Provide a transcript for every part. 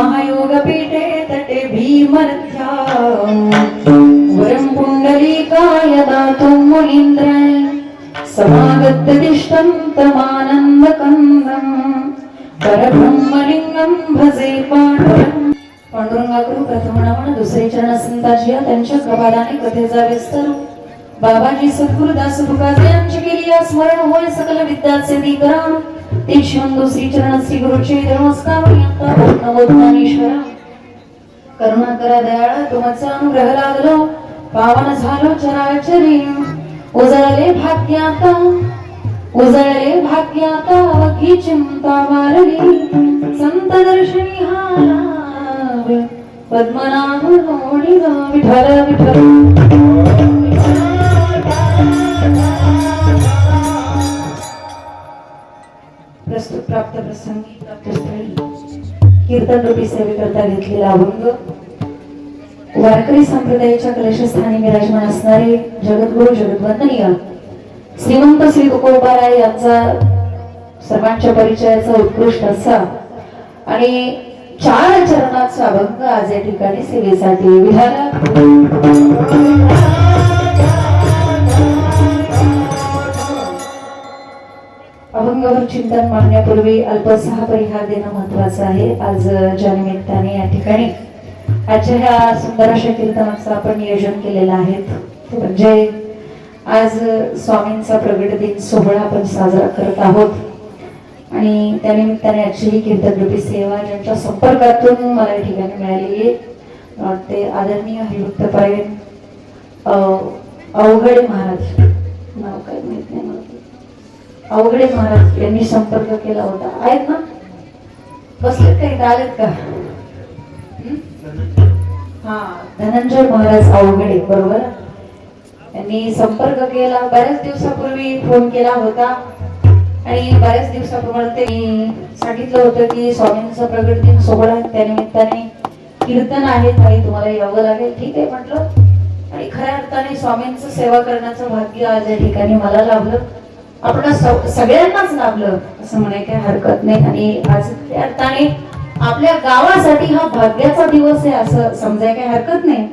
महायोग पीठे तटे भीमरथ्या वरं पुण्डलीकाय दातुं मुनीन्द्र समागत्यदिष्टं तमानन्दकन्दम्। परब्रह्मलिंगं भजे पांडुरंग पांडुरंगाकडून प्रथम नमन दुसरे चरण संताजी त्यांच्या कपालाने कथेचा विस्तार बाबाजी सद्गुरुदास तुकाचे यांची केली स्मरण होय सकल विद्याचे दिकरण ते श्री दुसरी चरण श्री गुरुचे नमस्कार नमो ज्ञानेश्वरा करुणा करा दयाळ तुमचा अनुग्रह लागलो पावन झालो चराचरी उजळले भाग्याता उजळले भाग्याता अवघी चिंता मारली संत दर्शनी हारा पद्मनाभ लोणी विठल विठल प्रस्तुत प्राप्त प्रसंगी प्राप्त स्थळी. कीर्तन रूपी सेवेकरता घेतलेला अभंग. वारकरी संप्रदायाच्या कलशस्थानी विराजमान असणारे जगद्गुरु जगद्वंदनीय श्रीमंत श्री तुकोबाराय यांचा सर्वांच्या परिचयाचा उत्कृष्ट असा. आणि चार चरणाचा अभंग आज या ठिकाणी सेवेसाठी विधाला अभंगावर चिंतन मांडण्यापूर्वी अल्पसहा परिहार देणं महत्वाचं आहे. आज ज्या निमित्ताने या ठिकाणी आजच्या ह्या सुंदर अशा कीर्तनाचं आपण नियोजन केलेलं आहे. म्हणजे आज स्वामींचा प्रगट दिन सोहळा आपण साजरा करत आहोत. आणि त्या निमित्ताने आजची ही कीर्तनरूपी सेवा ज्यांच्या संपर्कातून मला या ठिकाणी मिळालेली आहे. ते वाटते आदरणीय हरिभक्तपरायण अ, अवघडे महाराज. नाव काय माहीत नाही मला. अवघडे महाराज यांनी संपर्क केला होता. आहेत ना? बसलेत काही आलेत का? हा? धनंजय महाराज अवघडे बरोबर? त्यांनी संपर्क केला. बऱ्याच दिवसापूर्वी फोन केला होता. आणि बऱ्याच दिवसाप्रमाणे त्यांनी सांगितलं होतं की स्वामींचा प्रगट दिन सोहळा आहे, त्या निमित्ताने कीर्तन आहे. ताई तुम्हाला यावं लागेल. ठीक आहे म्हटलं. आणि खऱ्या अर्थाने स्वामींचं सेवा करण्याचं भाग्य आज या ठिकाणी मला लाभलं. आपण सगळ्यांनाच लाभलं असं म्हणाय काही हरकत नाही. आणि आज अर्थाने आपल्या गावासाठी हा भाग्याचा दिवस आहे असं समजाय काही हरकत नाही.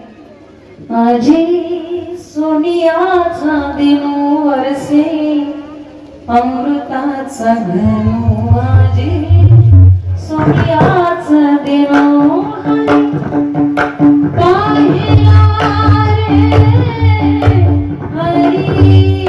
माझी सोनियाचा दिनो वरसे अमृताचा घनो सोनियाचा दिनो पाहिला रे हरी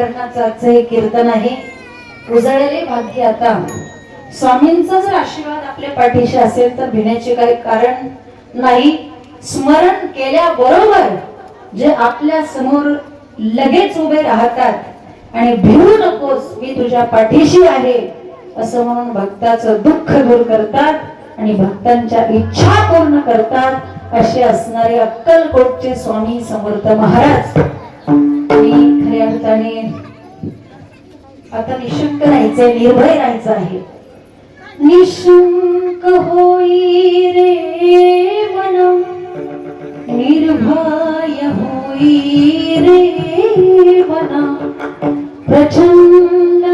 प्रगटीकरणाचं आजचं हे कीर्तन आहे. उजळले भाग्य आता. स्वामींचा जर आशीर्वाद आपल्या पाठीशी असेल तर भिण्याचे काही कारण नाही. स्मरण केल्याबरोबर जे आपल्यासमोर लगेच उभे राहतात आणि भिवू नकोस मी तुझ्या पाठीशी आहे असं म्हणून भक्ताचं दुःख दूर करतात आणि भक्तांच्या इच्छा पूर्ण करतात असे असणारे अक्कलकोटचे स्वामी समर्थ महाराज. मी खऱ्या अर्थाने आता निशंक राहायचंय निर्भय राहायचं आहे. निशंक होई रे मन निर्भय होई रे मन प्रचंड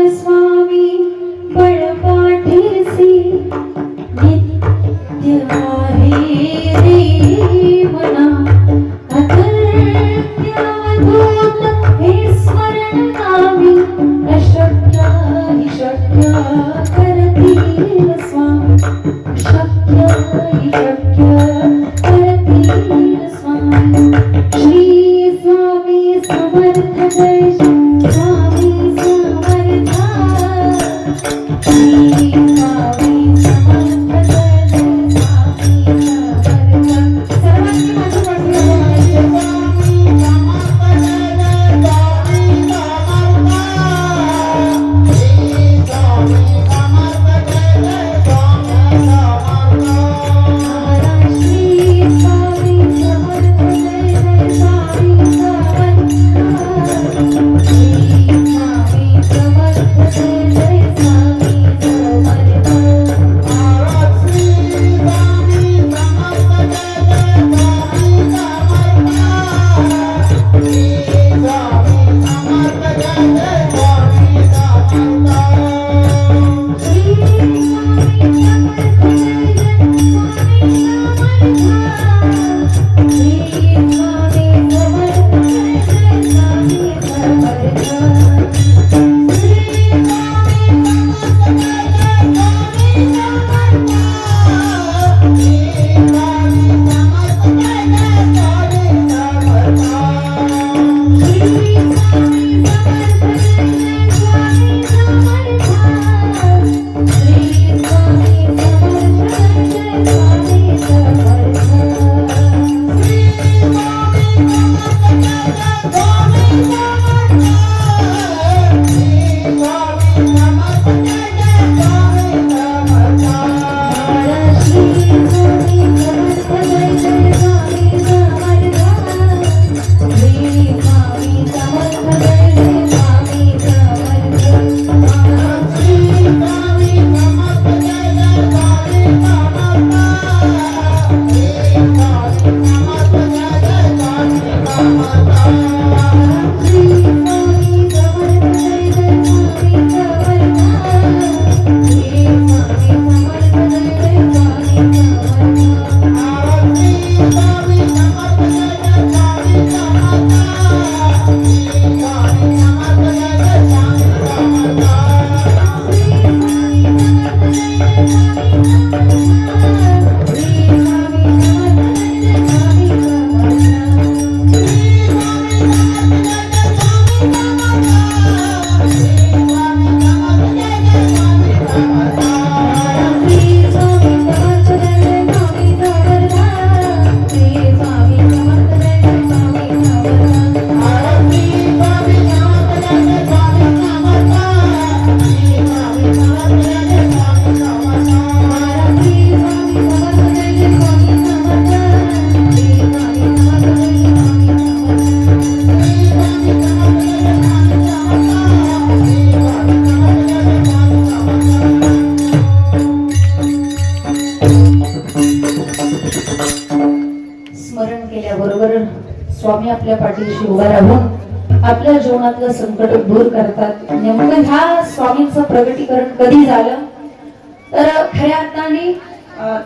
आपल्या पाठीशी उभा राहून आपल्या जीवनातलं संकट दूर करतात. नेमकं ह्या स्वामींचं प्रगटीकरण कधी झालं? तर खऱ्या अर्थाने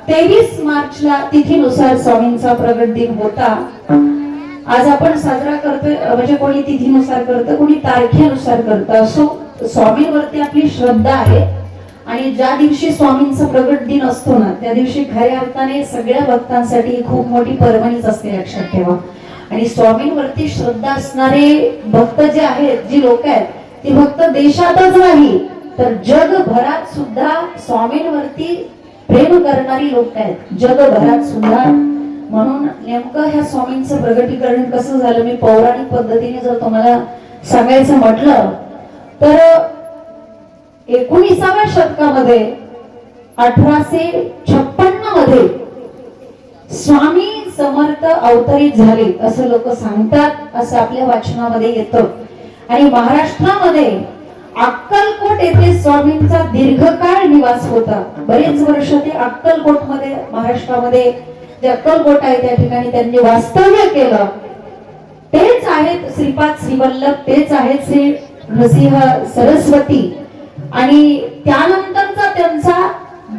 तेवीस मार्चला तिथीनुसार स्वामींचा प्रगट दिन होता. आज आपण साजरा करतोय म्हणजे कोणी तिथीनुसार करतं कोणी तारखेनुसार करतं. असो स्वामींवरती आपली श्रद्धा आहे. आणि ज्या दिवशी स्वामींचा प्रगट दिन असतो ना त्या दिवशी खऱ्या अर्थाने सगळ्या भक्तांसाठी खूप मोठी पर्वणीच असते लक्षात ठेवा. आणि स्वामींवरती श्रद्धा असणारे भक्त जे आहेत जी लोक आहेत ती फक्त देशातच नाही तर जगभरात सुद्धा स्वामींवरती प्रेम करणारी लोक आहेत. जगभरात सुद्धा. म्हणून नेमकं ह्या स्वामींचं प्रगटीकरण कसं झालं? मी पौराणिक पद्धतीने जर तुम्हाला सांगायचं म्हटलं तर एकोणीसाव्या शतकामध्ये अठराशे छप्पन्नमध्ये स्वामी समर्थ अवतरित झाले असं लोक सांगतात असं आपल्या वाचनामध्ये येतं. आणि महाराष्ट्रामध्ये अक्कलकोट येथे स्वामींचा दीर्घकाळ निवास होता. बरेच वर्ष ते अक्कलकोटमध्ये महाराष्ट्रामध्ये जे अक्कलकोट आहे त्या ठिकाणी त्यांनी वास्तव्य केलं. तेच आहेत श्रीपाद श्रीवल्लभ तेच आहेत श्री नृसिंह सरस्वती. आणि त्यानंतरचा त्यांचा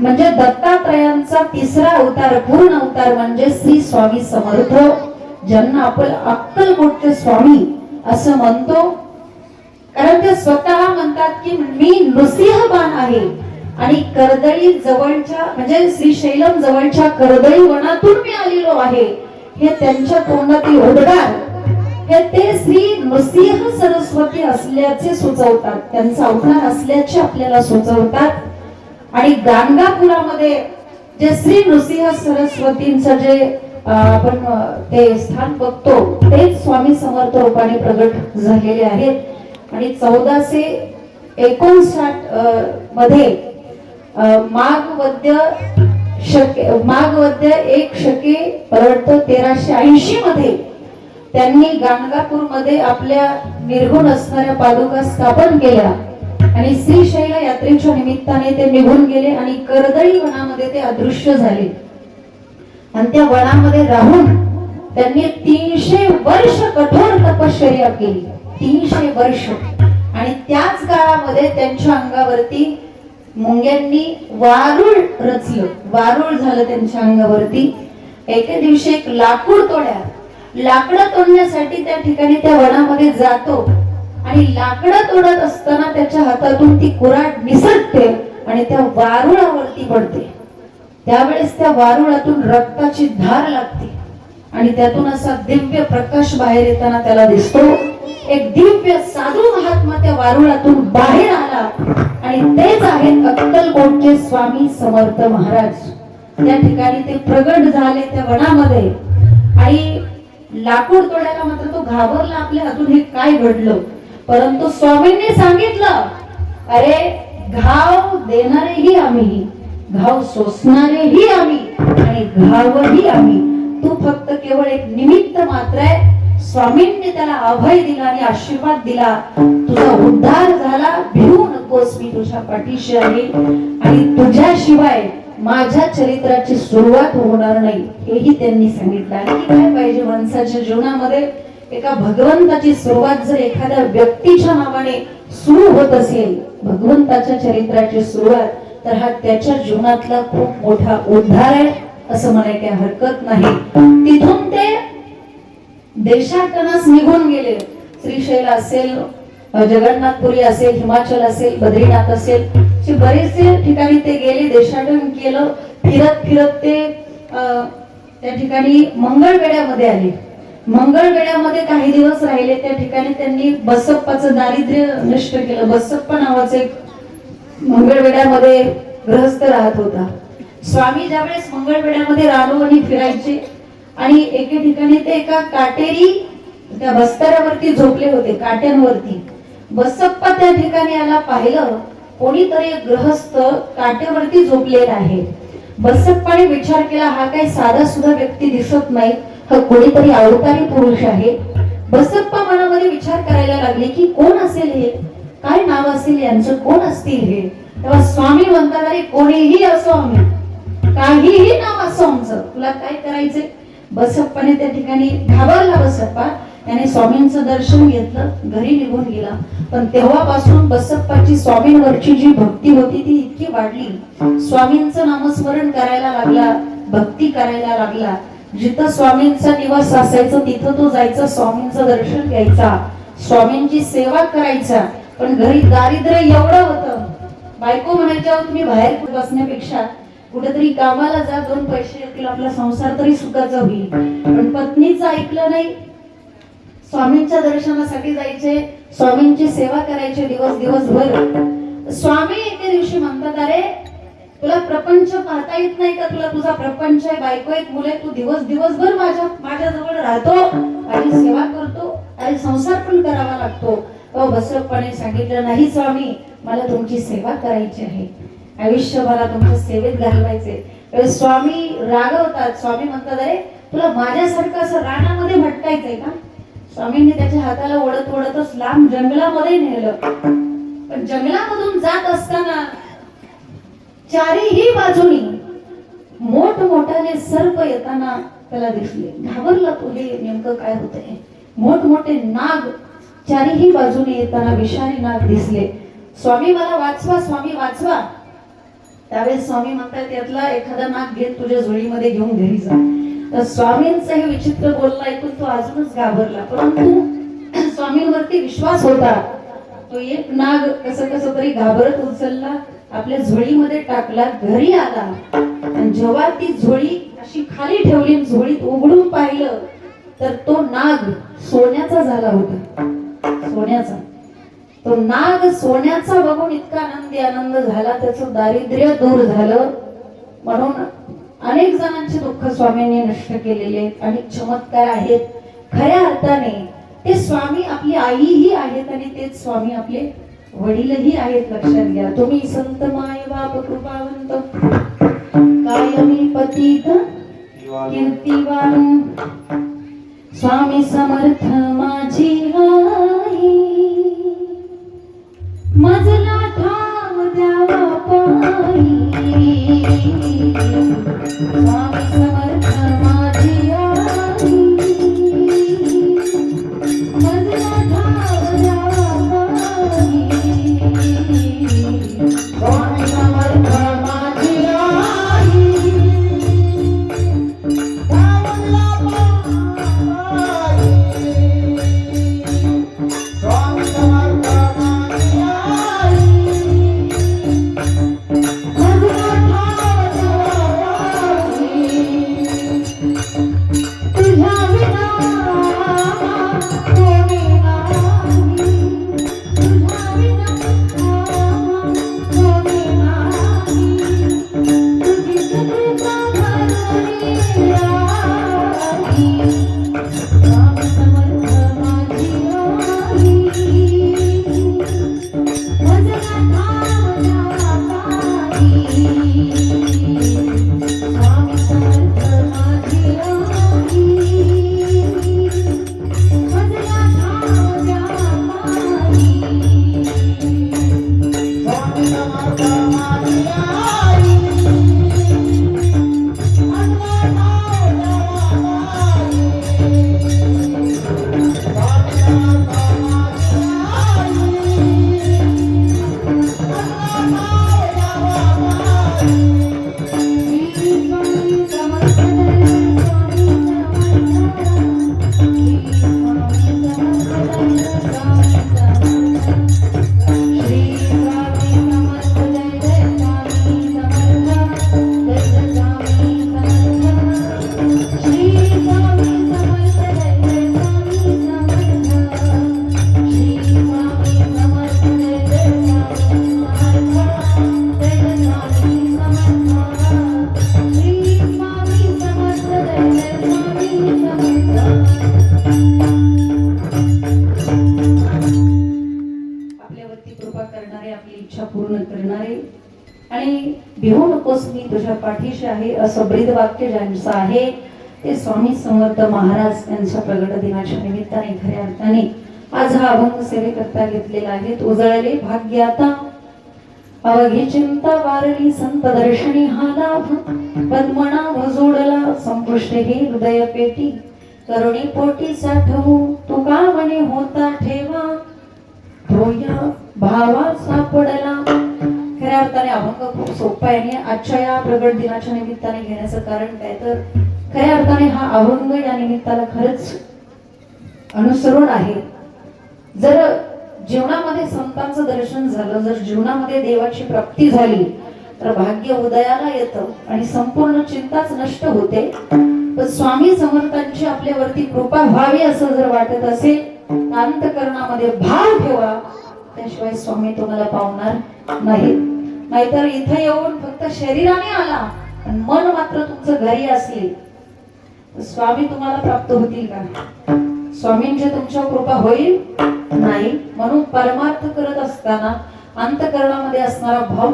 म्हणजे दत्तात्रयांचा तिसरा अवतार पूर्ण अवतार म्हणजे श्री स्वामी समर्थ ज्यांना आपण अक्कलकोटचे स्वामी असं म्हणतो. कारण ते स्वतः म्हणतात की मी नृसिंहबाण आहे आणि कर्दळी जवळच्या म्हणजे श्रीशैलम जवळच्या कर्दळी वनातून मी आलेलो आहे. हे त्यांच्या तोंडातील उद्गार हे ते श्री नृसिंह सरस्वती असल्याचे सुचवतात. त्यांचा अवतार असल्याचे आपल्याला सुचवतात. आणि गाणगापुरामध्ये जे श्री नृसिंह सरस्वतींचं जे आपण ते स्थान बघतो तेच स्वामी समर्थ रूपाने प्रगट झालेले आहेत. आणि चौदाशे एकोणसाठ अं, मध्ये माघवद्य माघ वद्य शके माघ वद्य एक शके परवडतं तेराशे ऐंशी मध्ये त्यांनी गाणगापूरमध्ये आपल्या निर्गुण असणाऱ्या पादुका स्थापन केल्या. आणि श्रीशैल यात्रेच्या निमित्ताने ते निघून गेले आणि कर्दळी वनामध्ये ते अदृश्य झाले. आणि त्या वनामध्ये राहून त्यांनी तीनशे वर्ष कठोर तपश्चर्या केली. तीनशे वर्ष. आणि त्याच काळामध्ये त्यांच्या अंगावरती मुंग्यांनी वारुळ रचलं. वारुळ झालं त्यांच्या अंगावरती. एके दिवशी एक लाकूड तोड्या. लाकडं तोडण्यासाठी त्या ठिकाणी त्या वनामध्ये जातो. आणि लाकडं तोडत असताना त्याच्या हातातून ती कुराड निसटते आणि त्या वारुळावरती पडते. त्यावेळेस त्या वारुळातून रक्ताची धार लागते आणि त्यातून असा दिव्य प्रकाश बाहेर येताना त्याला दिसतो. एक दिव्य साधू महात्मा त्या वारुळातून बाहेर आला आणि तेच आहेत अक्कलकोटचे स्वामी समर्थ महाराज. त्या ठिकाणी ते प्रगट झाले त्या वनामध्ये. आणि लाकूड तोडायला मात्र तो घाबरला आपल्या हातून हे काय घडलं? परंतु स्वामींनी सांगितलं अरे घाव देणारेही आम्ही घाव सोसणारेही आम्ही आणि घावही आम्ही. तू फक्त केवळ एक निमित्त मात्र आहे. स्वामींनी त्याला अभय दिला आणि आशीर्वाद दिला. तुझा उद्धार झाला. भिवू नकोस मी तुझ्या पाठीशी आहे. आणि तुझ्याशिवाय माझ्या चरित्राची सुरुवात होणार नाही. हेही त्यांनी सांगितलं. आणि काय पाहिजे माणसाच्या जीवनामध्ये? एका भगवंताची सुरुवात जर एखाद्या व्यक्तीच्या नावाने सुरू होत असेल भगवंताच्या चरित्राची सुरुवात तर हा त्याच्या जीवनातला खूप मोठा उद्धार आहे असं म्हणाय काही हरकत नाही. तिथून ते देशाटनास निघून गेले. श्रीशैल असेल जगन्नाथपुरी असेल हिमाचल असेल बद्रीनाथ असेल असे बरेचसे ठिकाणी ते गेले देशाटन केलं फिरत फिरत ते त्या ठिकाणी मंगळवेड्यामध्ये आले. मंगळवेड्यामध्ये काही दिवस राहिले त्या ठिकाणी त्यांनी बसप्पाचं दारिद्र्य नष्ट केलं. बसप्पा नावाचं एक मंगळवेड्यामध्ये गृहस्थ राहत होता. स्वामी ज्यावेळेस मंगळवेड्यामध्ये रानवणी फिरायचे आणि एके ठिकाणी ते एका काटेरी त्या बस्तारावरती झोपले होते काट्यांवरती. बसप्पा त्या ठिकाणी आला पाहिलं कोणीतरी ग्रहस्थ गृहस्थ काट्यावरती झोपलेला आहे. बसप्पाने विचार केला हा काही साधा सुद्धा व्यक्ती दिसत नाही. हा कोणीतरी अवतारी पुरुष आहे. बसप्पा मनामध्ये विचार करायला लागले की कोण असेल हे? काय नाव असेल यांचं? कोण असतील हे? तेव्हा स्वामी म्हणतात अरे कोणीही असो आम्ही. काहीही नाव असो आमचं. तुला काय करायचंय? बसप्पाने त्या ठिकाणी घाबरला बसप्पा. त्याने स्वामींचं दर्शन घेतलं घरी निघून गेला. पण तेव्हापासून बसप्पाची स्वामींवरची जी भक्ती होती ती इतकी वाढली. स्वामींचं नामस्मरण करायला लागला भक्ती करायला लागला. जिथं स्वामींचा निवास असायचं तिथं तो जायचा स्वामींचं दर्शन घ्यायचा स्वामींची सेवा करायचा. पण घरी दारिद्र्य एवढं होतं. बायको म्हणायच्या तुम्ही बाहेर बसण्यापेक्षा कुठेतरी कामाला जा दोन पैसे येतील आपला संसार तरी सुखाचा होईल. पण पत्नीचं ऐकलं नाही. स्वामींच्या दर्शनासाठी जायचे स्वामींची सेवा करायचे दिवस दिवसभर स्वामी एके दिवशी म्हणतात अरे तुला प्रपंच पाहता येत नाही का? तुला तुझा प्रपंच आहे बायको आहेत मुले तू दिवस दिवसभर माझ्या माझ्याजवळ राहतो. आणि सेवा करतो आणि संसार पण करावा लागतो. अहो बसवपणे सांगितलं नाही स्वामी मला तुमची सेवा करायची आहे. आयुष्य मला तुमच्या सेवेत घालवायचे. स्वामी रागवतात. स्वामी म्हणतात अरे तुला माझ्यासारखं असं रानामध्ये भटकायचंय का? स्वामींनी त्याच्या हाताला ओढत ओढतच लांब जंगलामध्ये नेलं. पण जंगलामधून जात असताना चारीही बाजूनी मोठमोठाले सर्प येताना त्याला दिसले. घाबरला तो हे नेमकं काय होत आहे मोठमोठे नाग चारीही बाजूने येताना विषारी नाग दिसले. स्वामी मला वाचवा स्वामी वाचवा. त्यावेळेस स्वामी म्हणतात यातला एखादा नाग घेत तुझ्या झोळीमध्ये घेऊन घरी जा. तर स्वामींचं हे विचित्र बोलणं ऐकून तो अजूनच घाबरला. परंतु स्वामींवरती विश्वास होता. तो एक नाग कसं कसं तरी घाबरत उचलला. आपल्या झोळीमध्ये टाकला घरी आला. आणि जेव्हा ती झोळी अशी खाली ठेवली झोळीत उघडून पाहिलं तर तो नाग सोन्याचा झाला होता. सोन्याचा. तो नाग सोन्याचा बघून इतका आनंदी आनंद झाला त्याचं दारिद्र्य दूर झालं. म्हणून अनेक जणांचे दुःख स्वामींनी नष्ट केलेले आणि चमत्कार आहेत. खऱ्या अर्थाने ते स्वामी आपली आईही आहेत आणि तेच स्वामी आपले वडीलही आहेत लक्षात घ्या. तुम्ही संत माय बाप कृपावंत. कायमी पतित कीर्तिवान. स्वामी समर्थ माझी आई. मजला दिवस आहे. ते स्वामी समर्थ महाराज यांच्या प्रगट दिनाच्या निमित्ताने खऱ्या अर्थाने आज हा अभंग सेवेकरता घेतलेला आहे. उजळले भाग्य आता. अवघी चिंता वारली संत दर्शनी हा लाभ. पद्मनाभ जोडला संपुष्ट हे हृदय पेटी. करुणी पोटी साठवू तू का म्हणे होता ठेवा. भावा सापडला. खऱ्या अर्थाने अभंग खूप सोपा आहे आणि आजच्या या प्रगट दिनाच्या निमित्ताने घेण्याचं कारण काय तर खऱ्या अर्थाने हा अभंग या निमित्ताला खरंच अनुसरून आहे. जर जीवनामध्ये संतांचं दर्शन झालं जर जीवनामध्ये देवाची प्राप्ती झाली तर भाग्य उदयाला येतं आणि संपूर्ण चिंताच नष्ट होते. पण स्वामी समर्थांची आपल्यावरती कृपा व्हावी असं जर वाटत असेल अंतकरणामध्ये भाव ठेवा. त्याशिवाय स्वामी तुम्हाला पावणार नाही नाहीतर इथे येऊन फक्त शरीराने आला पण मन मात्र तुमचं घरी असले. तर स्वामी तुम्हाला प्राप्त होतील का? स्वामींची तुमच्या कृपा होईल? नाही. म्हणून परमार्थ करत असताना अंतकरणामध्ये असणारा भाव